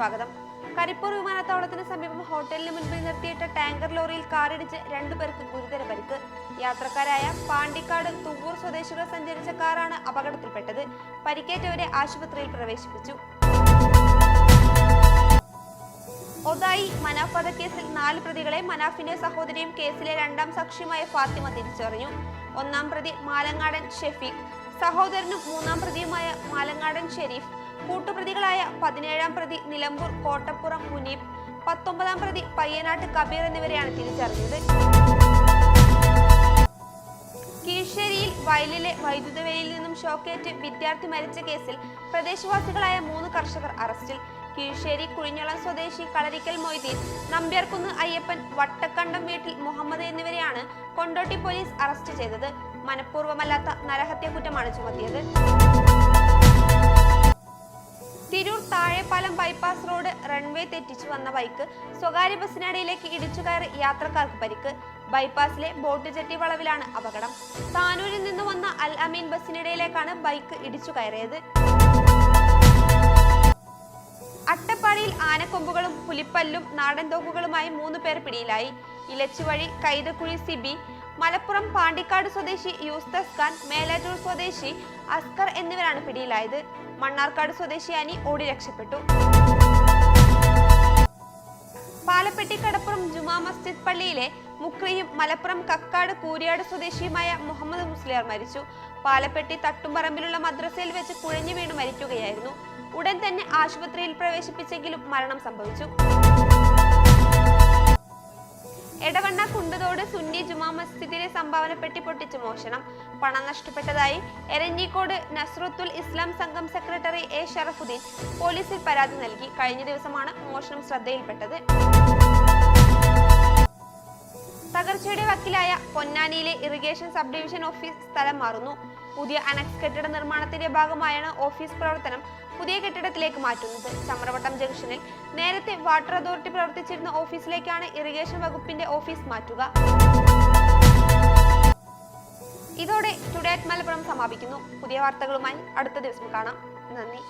സ്വാഗതം. കരിപ്പൂർ വിമാനത്താവളത്തിന് സമീപം ഹോട്ടലിന് മുൻപിൽ നിർത്തിയിട്ട ടാങ്കർ ലോറിയിൽ കാറിടിച്ച് രണ്ടുപേർക്ക് ഗുരുതര പരിക്ക്. യാത്രക്കാരായ പാണ്ടിക്കാട് തുവൂർ സ്വദേശികൾ സഞ്ചരിച്ച കാറാണ് അപകടത്തിൽപ്പെട്ടത്. പരിക്കേറ്റവരെ ആശുപത്രിയിൽ പ്രവേശിപ്പിച്ചു. ഒതായി മനാഫ് വധക്കേസിൽ നാല് പ്രതികളെ മനാഫിന്റെ സഹോദരിയും കേസിലെ രണ്ടാം സാക്ഷിയുമായ ഫാത്തിമ തിരിച്ചറിഞ്ഞു. ഒന്നാം പ്രതി മാലങ്ങാടൻ ഷെഫീഖ് സഹോദരനും മൂന്നാം പ്രതിയുമായ മാലങ്ങാടൻ ഷെരീഫ് കൂട്ടുപ്രതികളായ പതിനേഴാം പ്രതി നിലമ്പൂർ കോട്ടപ്പുറം മുനീബ് പത്തൊമ്പതാം പ്രതി പയ്യനാട്ട് കബീർ എന്നിവരെയാണ് തിരിച്ചറിഞ്ഞത്. കീഴ്ശേരിയിൽ വയലിലെ വൈദ്യുത വേലിയിൽ നിന്നും ഷോക്കേറ്റ് വിദ്യാർത്ഥി മരിച്ച കേസിൽ പ്രദേശവാസികളായ മൂന്ന് കർഷകർ അറസ്റ്റിൽ. കീഴ്ശേരി കുഴിഞ്ഞളം സ്വദേശി കളരിക്കൽ മൊയ്തീൻ നമ്പ്യർക്കുന്ന് അയ്യപ്പൻ വട്ടക്കണ്ടം വീട്ടിൽ മുഹമ്മദ് എന്നിവരെയാണ് കൊണ്ടോട്ടി പോലീസ് അറസ്റ്റ് ചെയ്തത്. മനഃപൂർവമല്ലാത്ത നരഹത്യ കുറ്റമാണ് ചുമത്തിയത്. താഴെപ്പാലം ബൈപ്പാസ് റോഡ് റൺവേ തെറ്റിച്ചു വന്ന ബൈക്ക് സ്വകാര്യ ബസ്സിനടിയിലേക്ക് ഇടിച്ചു കയറി യാത്രക്കാർക്ക് പരിക്ക്. ബൈപ്പാസിലെ ബോട്ട് ജെട്ടി വളവിലാണ് അപകടം. താനൂരിൽ നിന്ന് വന്ന അൽ അമീൻ ബസ്സിനിടയിലേക്കാണ് ബൈക്ക് ഇടിച്ചു കയറിയത്. അട്ടപ്പാടിയിൽ ആനക്കൊമ്പുകളും പുലിപ്പല്ലും നാടൻ തോക്കുകളുമായി മൂന്ന് പേർ പിടിയിലായി. ഇലച്ചുവഴി കൈതക്കുഴി സിബി മലപ്പുറം പാണ്ടിക്കാട് സ്വദേശി യൂസ്തസ് ഖാൻ മേലാറ്റൂർ സ്വദേശി അസ്കർ എന്നിവരാണ് പിടിയിലായത്. മണ്ണാർക്കാട് സ്വദേശി അനി ഓടി രക്ഷപ്പെട്ടു. പാലപ്പെട്ടി കടപ്പുറം ജുമാ മസ്ജിദ് പള്ളിയിലെ മുക്രിയും മലപ്പുറം കക്കാട് കൂരിയാട് സ്വദേശിയുമായ മുഹമ്മദ് മുസ്ലിയാർ മരിച്ചു. പാലപ്പെട്ടി തട്ടുംപറമ്പിലുള്ള മദ്രസയിൽ വെച്ച് കുഴഞ്ഞു വീണ് മരിക്കുകയായിരുന്നു. ഉടൻ തന്നെ ആശുപത്രിയിൽ പ്രവേശിപ്പിച്ചെങ്കിലും മരണം സംഭവിച്ചു. എടവണ്ണ കുണ്ടതോട് സുന്നി ജുമാ മസ്ജിദിലെ സംഭാവന പെട്ടി പൊട്ടിച്ച് മോഷണം. പണം നഷ്ടപ്പെട്ടതായി എരഞ്ഞിക്കോട് നസ്രത്തുൽ ഇസ്ലാം സംഘം സെക്രട്ടറി എ ഷറഫുദ്ദീൻ പോലീസിൽ പരാതി നൽകി. കഴിഞ്ഞ ദിവസമാണ് മോഷണം ശ്രദ്ധയിൽപ്പെട്ടത്. തകർച്ചയുടെ വക്കിലായ പൊന്നാനിയിലെ ഇറിഗേഷൻ സബ് ഡിവിഷൻ ഓഫീസ് സ്ഥലം മാറുന്നു. പുതിയ അനക്സ് കെട്ടിട നിർമ്മാണത്തിന്റെ ഭാഗമായാണ് ഓഫീസ് പ്രവർത്തനം പുതിയ കെട്ടിടത്തിലേക്ക് മാറ്റുന്നത്. ചമ്രവട്ടം ജംഗ്ഷനിൽ നേരത്തെ വാട്ടർ അതോറിറ്റി പ്രവർത്തിച്ചിരുന്ന ഓഫീസിലേക്കാണ് ഇറിഗേഷൻ വകുപ്പിന്റെ ഓഫീസ് മാറ്റുക. ഇതോടെ ടുഡേ അറ്റ് മലപ്പുറം സമാപിക്കുന്നു. പുതിയ വാർത്തകളുമായി അടുത്ത ദിവസം കാണാം. നന്ദി.